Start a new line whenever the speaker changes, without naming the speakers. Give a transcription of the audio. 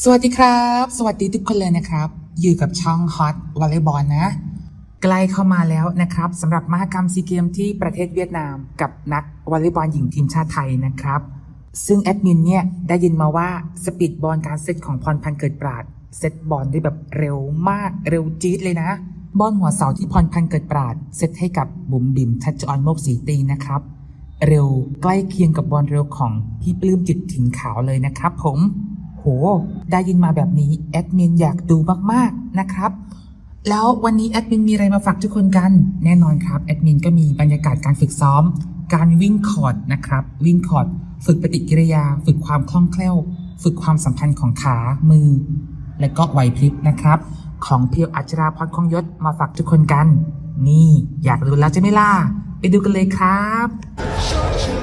สวัสดีครับ สวัสดีทุกคนเลยนะครับ อยู่กับช่องฮอตวอลเลย์บอลนะ ใกล้เข้ามาแล้วนะครับสำหรับมหกรรมซีเกมที่ประเทศเวียดนาม กับนักวอลเลย์บอลหญิงทีมชาติไทยนะครับ ซึ่งแอดมินเนี่ยได้ยินมาว่าสปีดบอลการเซตของพรพันเกิดปราดเซตบอลได้แบบเร็วมากเร็วจี๊ดเลยนะ บอลหัวเสาที่พรพันเกิดปราดเซตให้กับบุ๋มบิ๋มทัชออนโมกสีตีนะครับ เร็วใกล้เคียงกับบอลเร็วของพี่ปลื้มจิตถิ่นขาวเลยนะครับผม โห ได้ยินมาแบบนี้แอดมินอยากดูมากๆนะครับ แล้ววันนี้แอดมินมีอะไรมาฝากทุกคนกัน แน่นอนครับแอดมินก็มีบรรยากาศการฝึกซ้อม การวิ่งคอร์ดนะครับ วิ่งคอร์ดฝึกปฏิกิริยา ฝึกความคล่องแคล่ว ฝึกความสัมพันธ์ของขามือ และก็ไหวพริบนะครับ ของเพียวอัชราพรคงยศมาฝากทุกคนกัน นี่อยากดูแล้วจะไหม่ล่ะไปดูกันเลยครับ